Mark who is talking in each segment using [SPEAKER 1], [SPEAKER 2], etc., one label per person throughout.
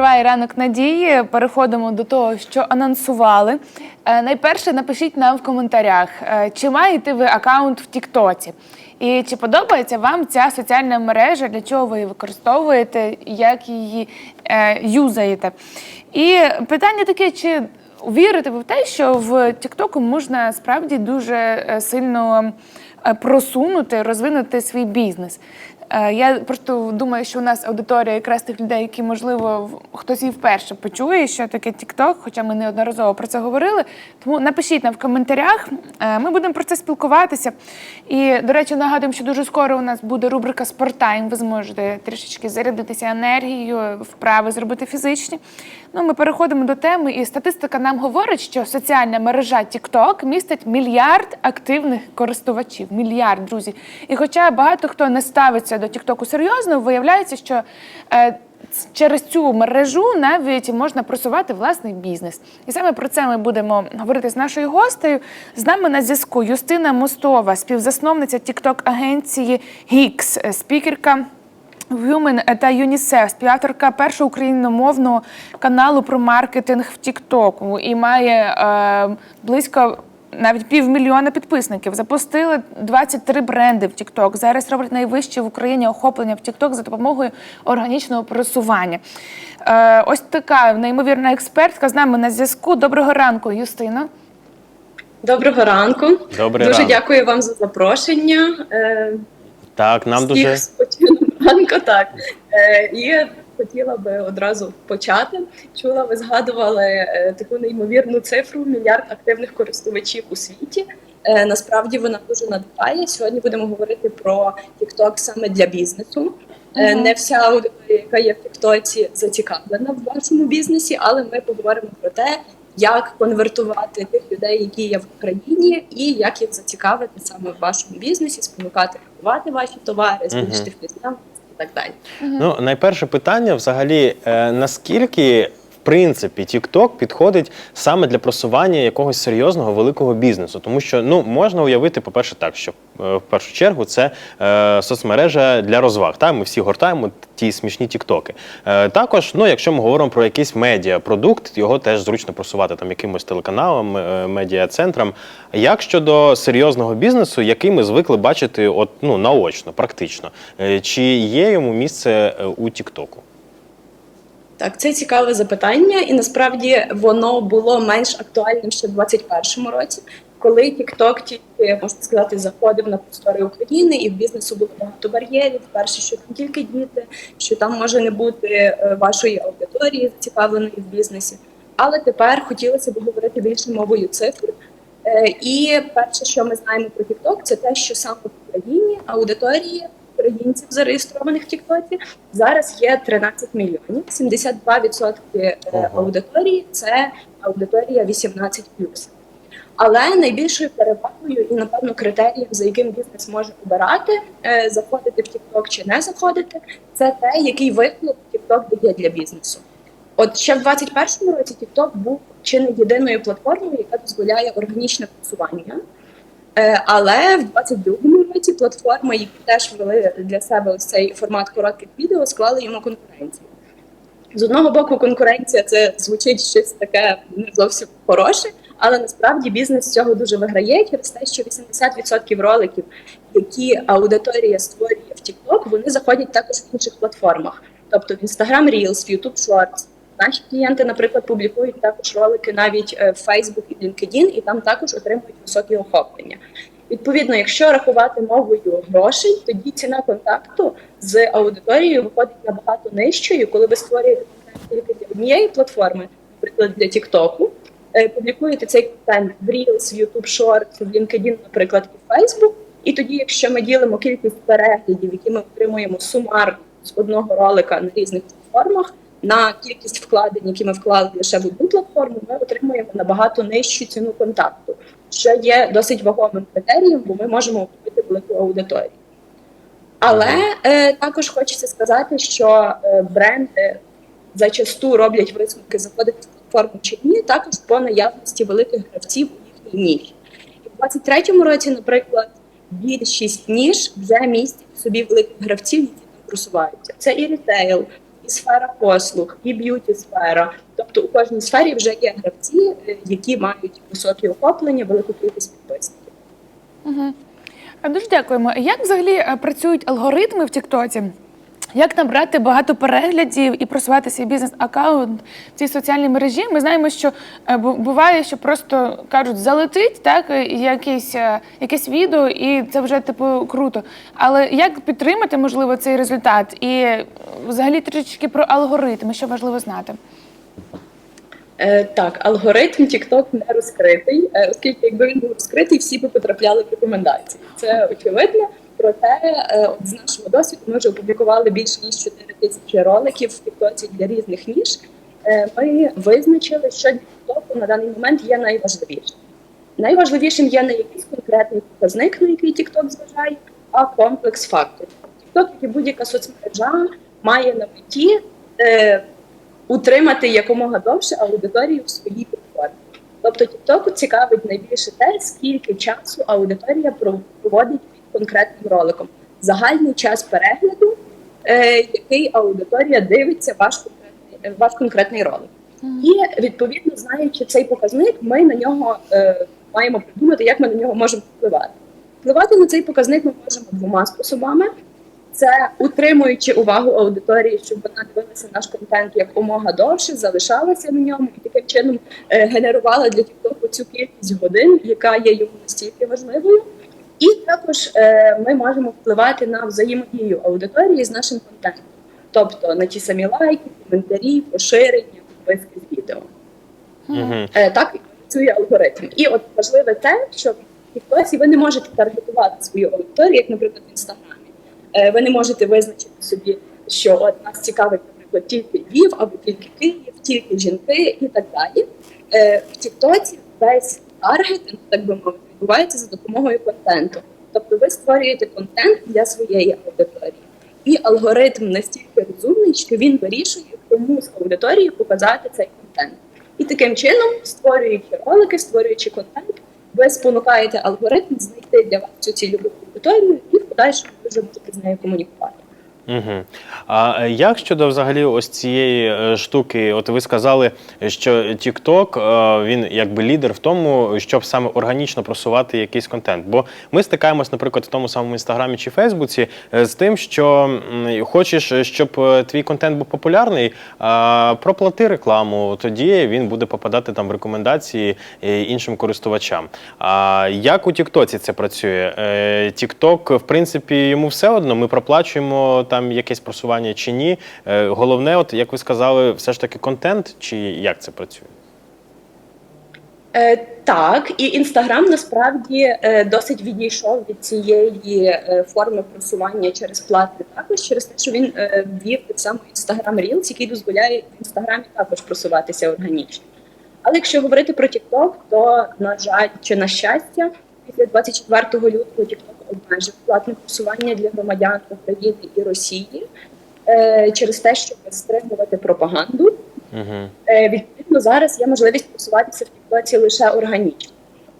[SPEAKER 1] триває ранок надії. Переходимо до того, що анонсували. Е, Найперше напишіть нам в коментарях, е, чи маєте ви аккаунт в Тіктоці, і чи подобається вам ця соціальна мережа, для чого ви її використовуєте, як її е, юзаєте. І питання таке, чи вірите ви в те, що в Тіктоку можна справді дуже е, сильно просунути, розвинути свій бізнес. Е, Я просто думаю, що у нас аудиторія якраз тих людей, які, можливо, хтось і вперше почує, що таке TikTok, хоча ми неодноразово про це говорили. Тому напишіть нам в коментарях. е, Ми будемо про це спілкуватися. І, до речі, нагадуємо, що дуже скоро у нас буде рубрика Спорттайм. Ви зможете трішечки зарядитися енергією, вправи зробити фізичні. Ну, ми переходимо до теми, і статистика нам говорить, що соціальна мережа TikTok містить мільярд активних користувачів. Мільярд, друзі. І хоча багато хто не ставиться до TikTok серйозно, виявляється, що е, через цю мережу навіть можна просувати власний бізнес. І саме про це ми будемо говорити з нашою гостею. З нами на зв'язку Юстина Мостова, співзасновниця TikTok агенції Hix, е, спікерка. Women та ЮНІСЕФ, співавторка першого україномовного каналу про маркетинг в Тіктоку і має е, близько навіть півмільйона підписників. Запустили 23 бренди в Тікток. Зараз роблять найвище в Україні охоплення в Тікток за допомогою органічного просування. Е, ось така неймовірна експертка з нами на зв'язку. Доброго ранку, Юстина.
[SPEAKER 2] Доброго ранку.
[SPEAKER 3] Добрий
[SPEAKER 2] дуже
[SPEAKER 3] ранок.
[SPEAKER 2] дякую вам за запрошення. Е,
[SPEAKER 3] Так, нам
[SPEAKER 2] всіх
[SPEAKER 3] дуже
[SPEAKER 2] ранку. Так е, і хотіла би одразу почати. Чула, ви згадували е, таку неймовірну цифру мільярд активних користувачів у світі. Е, насправді вона дуже надихає. Сьогодні будемо говорити про TikTok саме для бізнесу. Е,
[SPEAKER 1] Мгм.
[SPEAKER 2] Не вся аудиторія, яка є в Тіктоці, зацікавлена в вашому бізнесі, але ми поговоримо про те, як конвертувати тих людей, які є в Україні, і як їх зацікавити саме в вашому бізнесі, спонукати купувати ваші товари, збільшити впізнаваність так далі.
[SPEAKER 3] ну найперше питання взагалі, е, наскільки принципі TikTok підходить саме для просування якогось серйозного великого бізнесу, тому що ну можна уявити, по-перше, так, що е, в першу чергу це е, соцмережа для розваг. Та ми всі гортаємо ті смішні тіктоки. Е, також, ну якщо ми говоримо про якийсь медіапродукт, його теж зручно просувати там якимось телеканалам, е, медіа-центрам. Як щодо серйозного бізнесу, який ми звикли бачити, от ну наочно, практично, Е, чи є йому місце е, у Тіктоку?
[SPEAKER 2] Так, це цікаве запитання, і насправді воно було менш актуальним ще в 2021 році, коли TikTok тільки можна сказати заходив на простори України, і в бізнесу було багато бар'єрів. Перше, що там тільки діти, що там може не бути е, вашої аудиторії зацікавленої в бізнесі. Але тепер хотілося б говорити більше мовою цифр. Е, І перше, що ми знаємо про TikTok, це те, що саме в Україні аудиторії українців зареєстрованих в Тіктоці зараз є 13 мільйонів. 72% е, аудиторії це аудиторія 18+. Але найбільшою перевагою і, напевно, критерієм, за яким бізнес може обирати, е, заходити в TikTok чи не заходити, це те, який виклик TikTok дає для бізнесу. От ще в 2021 році TikTok був чи не єдиною платформою, яка дозволяє органічне просування. Е, Але в 22-му році платформи, які теж ввели для себе ось цей формат коротких відео, склали йому конкуренцію. З одного боку, конкуренція це звучить щось таке не зовсім хороше, але насправді бізнес з цього дуже виграє через те, що 80% роликів, які аудиторія створює в TikTok, вони заходять також в інших платформах, тобто в Instagram Reels, в YouTube Shorts. Наші клієнти, наприклад, публікують також ролики навіть е, в Facebook і LinkedIn, і там також отримують високі охоплення. Відповідно, якщо рахувати мовою грошей, тоді ціна контакту з аудиторією виходить набагато нижчою, коли ви створюєте контент тільки для однієї платформи, наприклад, для TikTok, е, публікуєте цей контент в Reels, в YouTube Shorts, в LinkedIn, наприклад, і в Facebook, і тоді, якщо ми ділимо кількість переглядів, які ми отримуємо сумарно з одного ролика на різних платформах, на кількість вкладень, які ми вклали лише в одну платформу, ми отримуємо набагато нижчу ціну контакту, що є досить вагомим критерієм, бо ми можемо купити велику аудиторію. Але е, також хочеться сказати, що е, бренди зачасту роблять висновки заходити в платформу чи ні, також по наявності великих гравців у їхній ніші. І в 23-му році, наприклад, більшість ніж вже містять в собі великих гравців, які там просуваються. Це і рітейл, сфера послуг, і б'юті сфера. Тобто у кожній сфері вже є гравці, е, які мають високі охоплення, велику кількість підписників.
[SPEAKER 1] Угу. Дуже дякуємо. Як взагалі е, працюють алгоритми в Тіктоці? Як набрати багато переглядів і просувати свій бізнес-аккаунт в цій соціальній мережі? Ми знаємо, що е, буває, що просто кажуть, залетить так е, якесь, е, якесь відео, і це вже типу круто. Але як підтримати можливо цей результат? І взагалі трішечки про алгоритми, що важливо знати.
[SPEAKER 2] Так, алгоритм TikTok не розкритий, оскільки якби він був розкритий, всі би потрапляли в рекомендації. Це очевидно. Проте, е, от з нашого досвіду, ми вже опублікували більше ніж 4 тисячі роликів в TikTok для різних ніж. Е, ми визначили, що TikTok на даний момент є найважливішим. Найважливішим є не якийсь конкретний показник, на який TikTok зважає, а комплекс факторів. TikTok, як і будь-яка соцмережа, має на меті е, утримати якомога довше аудиторію в своїй платформі. Тобто TikTok цікавить найбільше те, скільки часу аудиторія проводить конкретним роликом. Загальний час перегляду, е, який аудиторія дивиться ваш конкретний, ваш конкретний ролик. І відповідно, знаючи цей показник, ми на нього е, маємо придумати, як ми на нього можемо впливати. Впливати на цей показник ми можемо двома способами. Це утримуючи увагу аудиторії, щоб вона дивилася наш контент якомога довше, залишалася на ньому і таким чином е, генерувала для TikTok цю кількість годин, яка є йому настільки важливою. І також е, ми можемо впливати на взаємодію аудиторії з нашим контентом, тобто на ті самі лайки, коментарі, поширення, підписки з відео.
[SPEAKER 3] Угу.
[SPEAKER 2] Е, так працює алгоритм. І от важливе те, що в TikTok ви не можете таргетувати свою аудиторію, як, наприклад, в інстаграмі. Е, ви не можете визначити собі, що от нас цікавить, наприклад, тільки Львів або тільки Київ, тільки жінки і так далі. Е, в TikTok весь таргетинг, так би мовити, відбувається за допомогою контенту. Тобто ви створюєте контент для своєї аудиторії. І алгоритм настільки розумний, що він вирішує, кому з аудиторії показати цей контент. І таким чином, створюючи ролики, створюючи контент, ви спонукаєте алгоритм знайти для вас цю цільову аудиторію і в подальшому ви вже будете з нею комунікувати.
[SPEAKER 3] Угу. А е, як щодо взагалі ось цієї е, штуки? От ви сказали, що TikTok, е, він якби лідер в тому, щоб саме органічно просувати якийсь контент. Бо ми стикаємось, наприклад, в тому самому інстаграмі чи Фейсбуці з тим, що хочеш, щоб твій контент був популярний, проплати рекламу, тоді він буде попадати там в рекомендації іншим користувачам. А як у Тіктоці це працює? Тікток, в принципі, йому все одно. Ми проплачуємо там якесь просування чи ні. Е, Головне, от як ви сказали, все ж таки контент, чи як це працює?
[SPEAKER 2] Е, так, і інстаграм насправді е, досить відійшов від цієї е, форми просування через платний також, через те, що він е, ввів так само інстаграм Reels, який дозволяє в інстаграмі також просуватися органічно. Але якщо говорити про TikTok, то на жаль, чи на щастя, після 24 лютого TikTok обмежив платне просування для громадян України і Росії е, через те, щоб стримувати пропаганду.
[SPEAKER 3] Угу.
[SPEAKER 2] Е, Відповідно, зараз є можливість просуватися в Тіктоці лише органічно.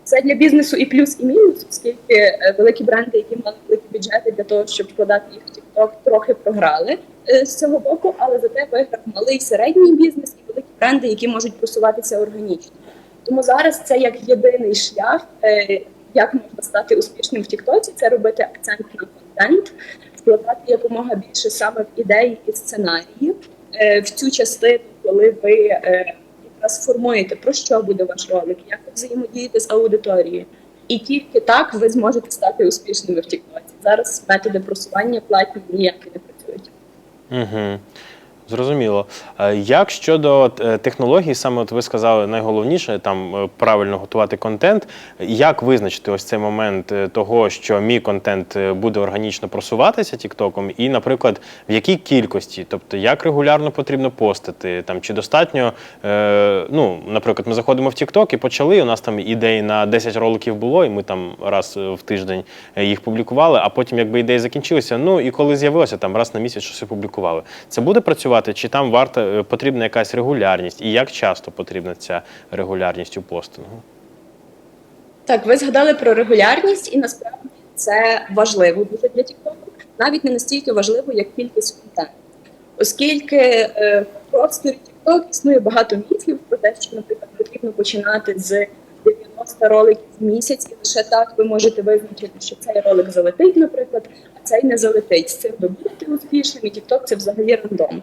[SPEAKER 2] Це для бізнесу і плюс, і мінус, оскільки е, великі бренди, які мали великі бюджети для того, щоб вкладати їх в Тікток, трохи програли е, з цього боку, але зате виграв малий середній бізнес і великі бренди, які можуть просуватися органічно. Тому зараз це як єдиний шлях, е, як можна стати успішним в Тіктоці, це робити акцент на контент, вкладати якомога більше саме в ідеї і сценарії е, в цю частину, коли ви е, якраз формуєте, про що буде ваш ролик, як ви взаємодієте з аудиторією. І тільки так ви зможете стати успішними в Тіктоці. Зараз методи просування платні ніякі не працюють.
[SPEAKER 3] Угу. Зрозуміло. Е, Як щодо е, технологій, саме от ви сказали, найголовніше там е, правильно готувати контент. Як визначити ось цей момент того, що мій контент буде органічно просуватися Тіктоком, і, наприклад, в якій кількості, тобто як регулярно потрібно постити, там чи достатньо, е, ну, наприклад, ми заходимо в Тікток і почали. У нас там ідей на 10 роликів було, і ми там раз в тиждень їх публікували. А потім, якби ідеї закінчилися, ну і коли з'явилося, там раз на місяць щось опублікували. Це буде працювати, чи там варта е, потрібна якась регулярність, і як часто потрібна ця регулярність у постингу?
[SPEAKER 2] Так, ви згадали про регулярність, і насправді це важливо дуже для TikTok. Навіть не настільки важливо, як кількість контенту. оскільки е, в просторі TikTok існує багато міфів про те, що, наприклад, потрібно починати з 90 роликів в місяць, і лише так ви можете визначити, що цей ролик залетить, наприклад, а цей не залетить. З цим ви будете успішним, і TikTok – це взагалі рандом.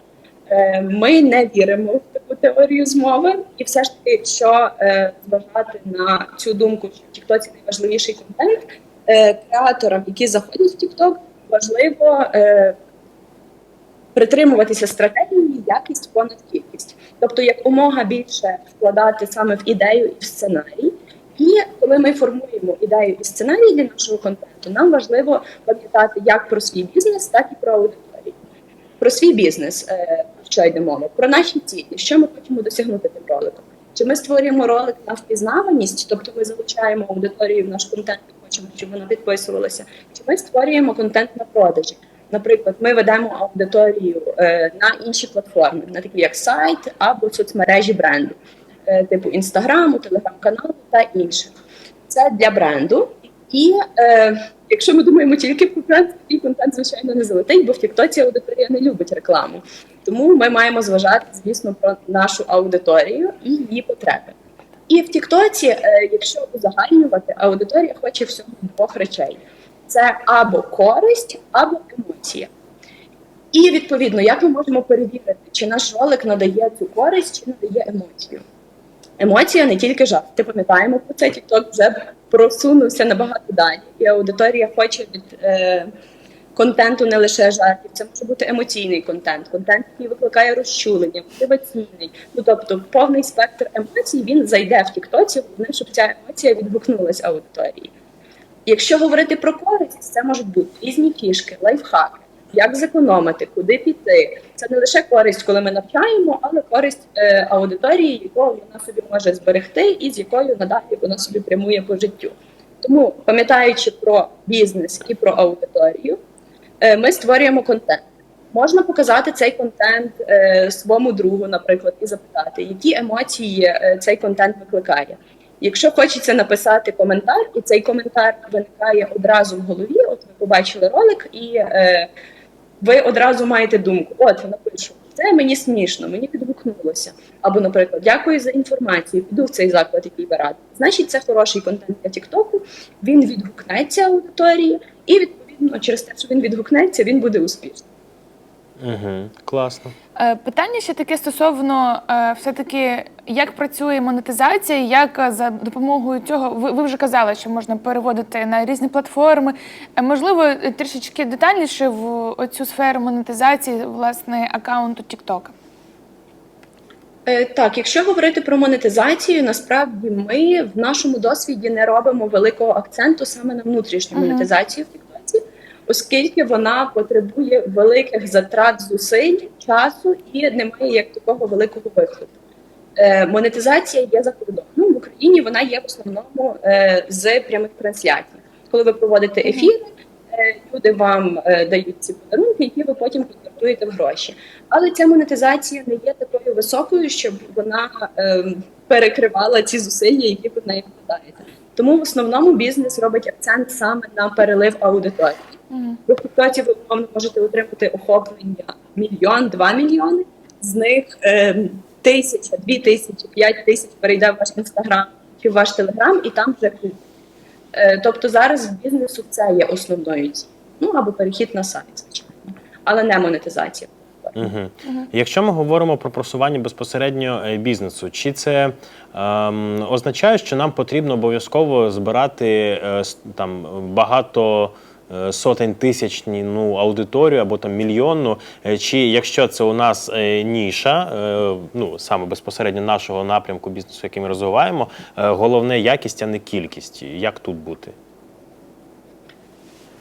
[SPEAKER 2] Е, Ми не віримо в таку теорію змови, і все ж таки, якщо е, зважати на цю думку, що в TikTok найважливіший контент, е, креаторам, які заходять в TikTok, важливо притримуватися стратегії якість понад кількість, тобто якомога більше вкладати саме в ідею і в сценарій. І коли ми формуємо ідею і сценарій для нашого контенту, нам важливо пам'ятати як про свій бізнес, так і про аудиторію. Про свій бізнес, що йде мова, про наші цілі, що ми хочемо досягнути тим роликом. Чи ми створюємо ролик на впізнаваність, тобто ми залучаємо аудиторію в наш контент і хочемо, щоб вона підписувалася, чи ми створюємо контент на продажі. Наприклад, ми ведемо аудиторію е, на інші платформи, на такі як сайт або соцмережі бренду, е, типу інстаграму, телеграм-каналу та інших. Це для бренду. І е, якщо ми думаємо тільки про бренд, такий контент, звичайно, не залетить, бо в Тіктоці аудиторія не любить рекламу. Тому ми маємо зважати, звісно, про нашу аудиторію і її потреби. І в Тіктоці, е, якщо узагальнювати, аудиторія хоче всього двох речей: це або користь, або емоція. І відповідно, як ми можемо перевірити, чи наш ролик надає цю користь, чи надає емоцію. Емоція не тільки жарт. Ти пам'ятаємо про це, TikTok вже просунувся набагато далі, і аудиторія хоче від е, контенту не лише жартів. Це може бути емоційний контент, контент, який викликає розчулення, мотиваційний. Ну тобто, повний спектр емоцій він зайде в Тіктоці, головне, щоб ця емоція відгукнулася аудиторії. Якщо говорити про користь, це можуть бути різні фішки, лайфхаки, як зекономити, куди піти. Це не лише користь, коли ми навчаємо, але користь е, аудиторії, яку вона собі може зберегти, і з якою надалі вона собі прямує по життю. Тому, пам'ятаючи про бізнес і про аудиторію, е, ми створюємо контент. Можна показати цей контент е, своєму другу, наприклад, і запитати, які емоції е, цей контент викликає. Якщо хочеться написати коментар, і цей коментар виникає одразу в голові, от ви побачили ролик, і е, ви одразу маєте думку: от напишу, це мені смішно, мені підгукнулося. Або, наприклад, дякую за інформацію, піду в цей заклад, який ви радите. Значить, це хороший контент для Тіктоку, він відгукнеться аудиторії, і відповідно через те, що він відгукнеться, він буде успішним.
[SPEAKER 3] Угу. Класно.
[SPEAKER 1] Е, Питання ще таке стосовно е, все-таки, як працює монетизація, як е, за допомогою цього ви, ви вже казали, що можна переводити на різні платформи. Е, Можливо, трішечки детальніше в цю сферу монетизації власне аккаунту TikTok.
[SPEAKER 2] Так, якщо говорити про монетизацію, насправді ми в нашому досвіді не робимо великого акценту саме на внутрішню
[SPEAKER 1] Мгм.
[SPEAKER 2] монетизацію в Тіктоці, оскільки вона потребує великих затрат зусиль, часу і немає як такого великого виходу. Е, Монетизація є за кордоном. В Україні вона є в основному е, з прямих трансляцій. Коли ви проводите
[SPEAKER 1] Мгм.
[SPEAKER 2] ефіри, е, люди вам е, дають ці подарунки, які ви потім конвертуєте в гроші. Але ця монетизація не є такою високою, щоб вона ем, перекривала ці зусилля, які ви в неї вкладаєте. Тому в основному бізнес робить акцент саме на перелив аудиторії. Ви в Тіктоці ви умовно можете отримати охоплення мільйон, два мільйони. З них ем, тисяча, дві тисячі, п'ять тисяч перейде в ваш інстаграм чи в ваш телеграм, і там вже. Е, тобто зараз в бізнесу це є основною ціллю. Ну або перехід на сайт, звичайно, але не монетизація.
[SPEAKER 3] Угу. Якщо ми говоримо про просування безпосередньо е, бізнесу, чи це ем, означає, що нам потрібно обов'язково збирати е, там багато е, сотень тисячні ну, аудиторію або там мільйонну? Е, Чи якщо це у нас е, ніша, е, ну саме безпосередньо нашого напрямку бізнесу, який ми розвиваємо, е, головне якість, а не кількість. Як тут бути?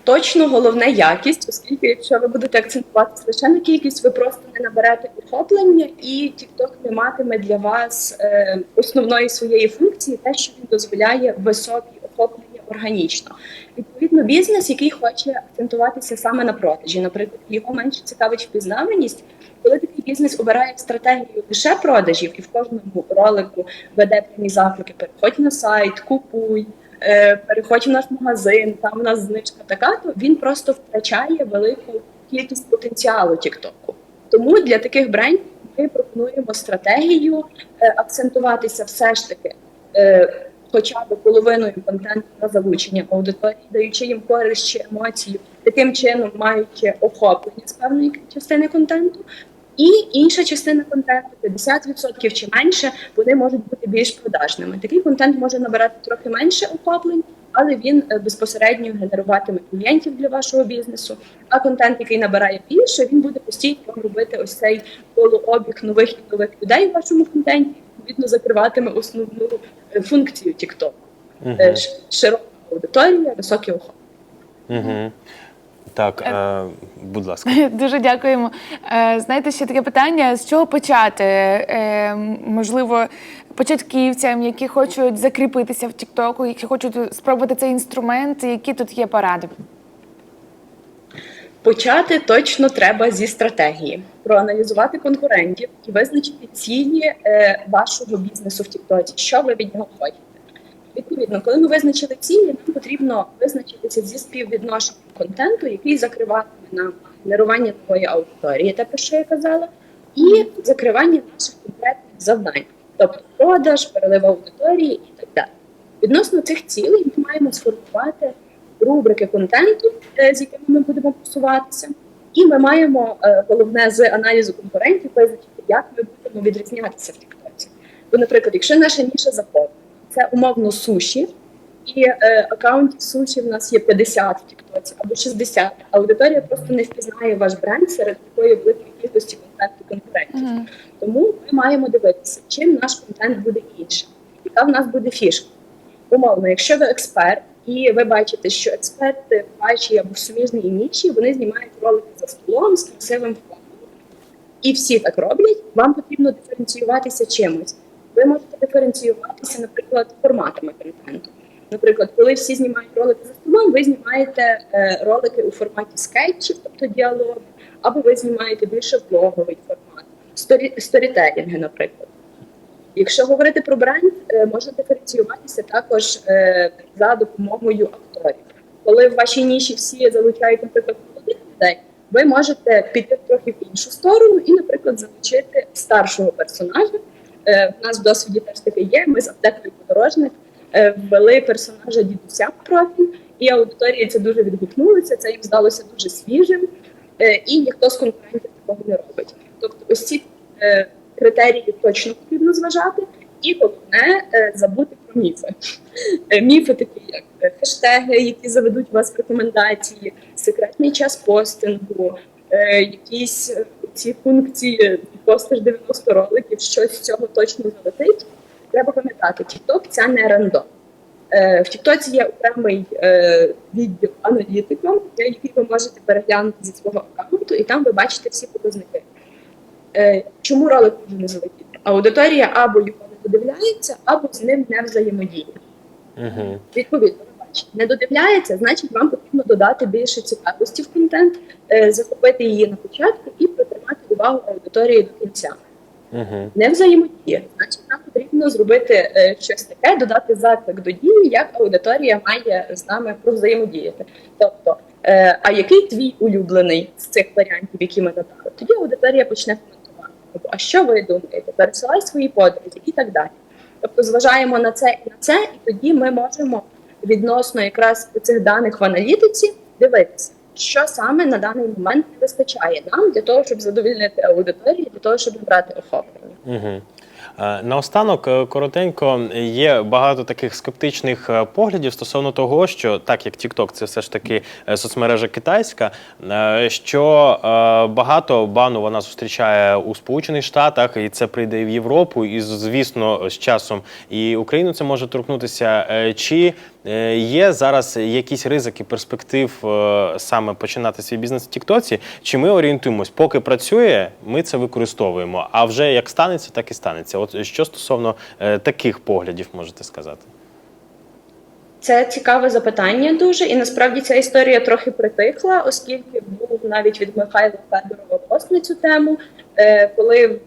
[SPEAKER 2] Точно головне якість, оскільки якщо ви будете акцентуватися лише на кількість, ви просто не наберете охоплення, і TikTok не матиме для вас е, основної своєї функції, те, що він дозволяє високі охоплення органічно. Відповідно, бізнес, який хоче акцентуватися саме на продажі, наприклад, його менше цікавить впізнаваність. Коли такий бізнес обирає стратегію лише продажів і в кожному ролику веде прямі заклики, переходь на сайт, купуй. е, переходь в наш магазин, там у нас знижка така, то він просто втрачає велику кількість потенціалу Тіктоку. Тому для таких брендів ми пропонуємо стратегію е, акцентуватися все ж таки е, хоча б половиною контенту на залучення аудиторії, даючи їм користь чи емоцію, таким чином маючи охоплення з певної частини контенту. І інша частина контенту, 50% чи менше, вони можуть бути більш продажними. Такий контент може набирати трохи менше охоплень, але він е, безпосередньо генеруватиме клієнтів для вашого бізнесу. А контент, який набирає більше, він буде постійно вам робити ось цей колообіг нових і нових людей в вашому контенті. Відповідно, закриватиме основну е, функцію TikTok. Ш- Широка аудиторія, високі охоплення.
[SPEAKER 3] Угу. Так, е, будь ласка.
[SPEAKER 1] Дуже дякуємо. Е, Знаєте, ще таке питання: з чого почати? Е, Можливо, початківцям, які хочуть закріпитися в Тіктоку, які хочуть спробувати цей інструмент, які тут є поради?
[SPEAKER 2] Почати точно треба зі стратегії, проаналізувати конкурентів і визначити цілі е, вашого бізнесу в Тіктоці, що ви від нього хочете. Відповідно, коли ми визначили цілі, нам потрібно визначитися зі співвідношенням контенту, який закриватиме нам генерування нової аудиторії, те про що я казала, і закривання наших конкретних завдань, тобто продаж, перелив аудиторії і так далі. Відносно цих цілей ми маємо сформувати рубрики контенту, е, з якими ми будемо просуватися, і ми маємо е, головне з аналізу конкурентів визначити, як ми будемо відрізнятися в Тіктоці. Бо, наприклад, якщо наша ніша заходить, це умовно суші, і е, акаунтів суші в нас є 50 в Тіктоці або 60, аудиторія просто не впізнає ваш бренд серед такої великої кількості контенту конкурентів. Тому ми маємо дивитися, чим наш контент буде іншим, яка в нас буде фішка. Умовно, якщо ви експерт, і ви бачите, що експерти вашій або в суміжній ніші, вони знімають ролики за столом з красивим фоном. І всі так роблять, вам потрібно диференціюватися чимось. Ви можете диференціюватися, наприклад, форматами контенту. Наприклад, коли всі знімають ролики за столом, ви знімаєте е, ролики у форматі скетчів, тобто діалогу, або ви знімаєте більше влоговий формат, сторі, сторітелінги, наприклад. Якщо говорити про бренд, е, можна диференціюватися також е, за допомогою акторів. Коли в вашій ніші всі залучають, наприклад, молодих людей, ви можете піти трохи в іншу сторону і, наприклад, залучити старшого персонажа. Е, В нас в досвіді теж таке є. Ми з аптекою подорожник е, ввели персонажа дідуся в профіль, і аудиторії це дуже відгукнулося. Це їм здалося дуже свіжим, е, і ніхто з конкурентів такого не робить. Тобто, ось ці е, критерії точно потрібно зважати, і головне е, забути про міфи. Е, Міфи такі, як е, хештеги, які заведуть вас в рекомендації, секретний час постингу, е, якісь е, ці функції е, 90 роликів, щось з цього точно залетить. Треба пам'ятати, TikTok – це не рандом. Е, В Тіктоці є окремий відділ аналітика, який ви можете переглянути зі свого аккаунту, і там ви бачите всі показники. Е, Чому ролик може не залетіти? Аудиторія або його не додивляється, або з ним не взаємодіє.
[SPEAKER 3] Угу.
[SPEAKER 2] Відповідно, не додивляється, значить вам потрібно додати більше цікавості в контент, е, захопити її на початку і притримати увагу аудиторії до кінця.
[SPEAKER 3] Угу.
[SPEAKER 2] Не взаємодіє, значить нам потрібно зробити е, щось таке, додати заклик до дії, як аудиторія має з нами провзаємодіяти. Тобто, а який твій улюблений з цих варіантів, які ми додали? Тоді аудиторія почне коментувати. Тобто, а що ви думаєте? Пересилай свої подруги і так далі. Тобто, зважаємо на це і на це, і тоді ми можемо відносно якраз цих даних в аналітиці дивитися, що саме на даний момент не вистачає нам для того, щоб задовільнити аудиторію, для того, щоб набрати охоплення.
[SPEAKER 3] Угу. Наостанок, е, коротенько, є багато таких скептичних е, поглядів стосовно того, що так як TikTok це все ж таки е, соцмережа китайська, е, що е, багато бану вона зустрічає у Сполучених Штатах, і це прийде в Європу, і звісно, з часом і Україну це може торкнутися. Е, Чи е, є зараз якісь ризики перспектив е, саме починати свій бізнес в Тіктоці? Чи ми орієнтуємось, поки працює, ми це використовуємо. А вже як станеться, так і станеться. От що стосовно е, таких поглядів можете сказати?
[SPEAKER 2] Це цікаве запитання дуже, і насправді ця історія трохи притихла, оскільки був навіть від Михайла Федорова пост на цю тему, е, коли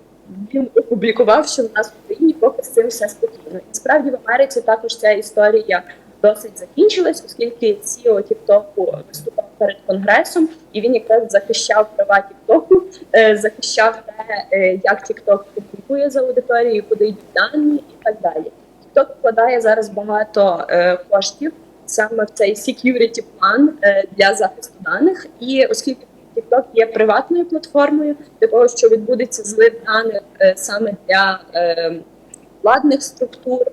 [SPEAKER 2] він опублікував, що в нас в Україні поки з цим все спокійно. І справді в Америці також ця історія досить закінчилась, оскільки CEO Тіктоку виступав перед конгресом, і він якраз захищав права Тіктоку, е, захищав те, е, як Тікток публікує за аудиторією, куди йдуть дані і так далі. Тікток вкладає зараз багато е, коштів саме в цей security план для захисту даних, і оскільки TikTok є приватною платформою, для того, що відбудеться злив даних саме для владних структур,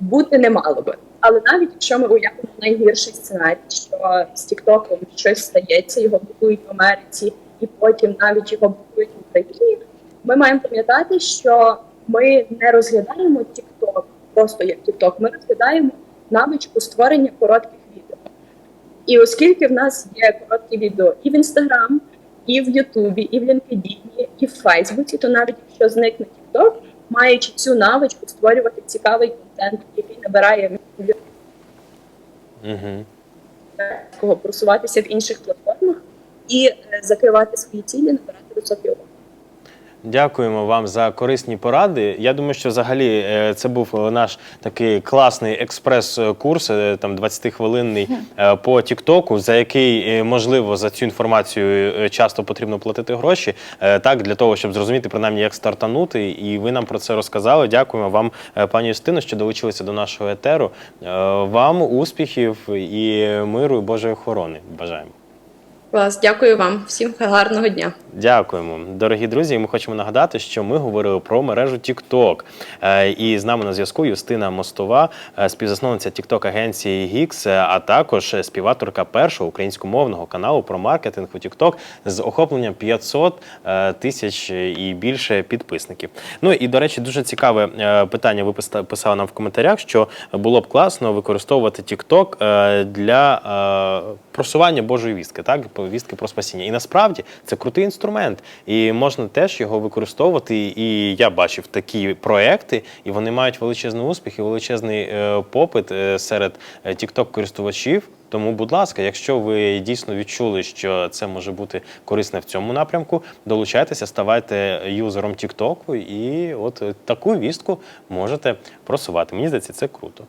[SPEAKER 2] бути не мало би. Але навіть якщо ми уявимо найгірший сценарій, що з Тіктоком щось стається, його будують в Америці, і потім навіть його будують в Україні, ми маємо пам'ятати, що ми не розглядаємо TikTok просто як TikTok, ми розглядаємо навичку створення коротких відео. І оскільки в нас є короткі відео і в Інстаграм, і в Ютубі, і в LinkedIn, і в Фейсбуці, то навіть якщо зникне TikTok, маючи цю навичку створювати цікавий контент, який набирає
[SPEAKER 3] Угу.
[SPEAKER 2] просуватися в інших платформах і е, закривати свої цілі, набирати високі уваги.
[SPEAKER 3] Дякуємо вам за корисні поради. Я думаю, що взагалі е, це був е, наш такий класний експрес-курс, е, там 20-хвилинний е, по Тіктоку, за який можливо за цю інформацію часто потрібно платити гроші. Так, для того, щоб зрозуміти принаймні, як стартанути. І ви нам про це розказали. Дякуємо вам, пані Юстино, що долучилися до нашого етеру. Вам успіхів і миру, і Божої охорони. Бажаємо.
[SPEAKER 2] Клас, дякую вам, всім гарного дня.
[SPEAKER 3] Дякуємо, дорогі друзі. Ми хочемо нагадати, що ми говорили про мережу TikTok. Е, І з нами на зв'язку Юстина Мостова, е, співзасновниця TikTok агенції Gix, е, а також співавторка першого українськомовного каналу про маркетинг у TikTok з охопленням 500 е, тисяч і більше підписників. Ну і до речі, дуже цікаве питання. Ви писали нам в коментарях, що було б класно використовувати TikTok для просування Божої вістки, так вістки про спасіння. І насправді це крутий інструмент, і можна теж його використовувати. І я бачив такі проекти, і вони мають величезний успіх і величезний е, попит е, серед tiktok користувачів. Тому, будь ласка, якщо ви дійсно відчули, що це може бути корисне в цьому напрямку, долучайтеся, ставайте юзером TikTok і от е, таку вістку можете просувати. Мені здається, це круто.